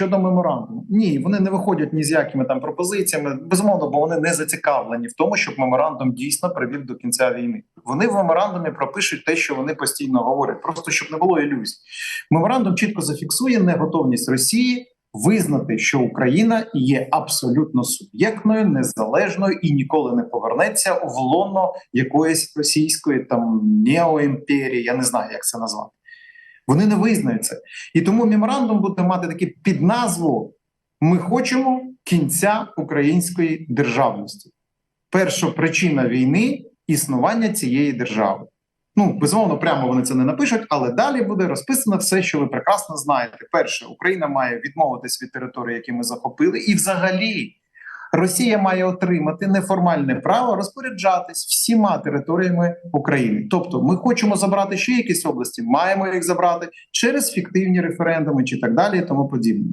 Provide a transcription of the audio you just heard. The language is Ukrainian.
щодо меморандуму. Ні, вони не виходять ні з якими там пропозиціями. Безумовно, бо вони не зацікавлені в тому, щоб меморандум дійсно привів до кінця війни. Вони в меморандумі пропишуть те, що вони постійно говорять, просто щоб не було ілюзій. Меморандум чітко зафіксує неготовність Росії визнати, що Україна є абсолютно суб'єктною, незалежною і ніколи не повернеться в лоно якоїсь російської там неоімперії. Я не знаю, як це назвати. Вони не визнають це. І тому меморандум буде мати таку підназву: Ми хочемо кінця української державності. Перша причина війни існування цієї держави. Ну, безумовно, прямо вони це не напишуть, але далі буде розписано все, що ви прекрасно знаєте. Перше, Україна має відмовитись від території, які ми захопили, і взагалі Росія має отримати неформальне право розпоряджатись всіма територіями України. Тобто, ми хочемо забрати ще якісь області, маємо їх забрати через фіктивні референдуми чи так далі, і тому подібне.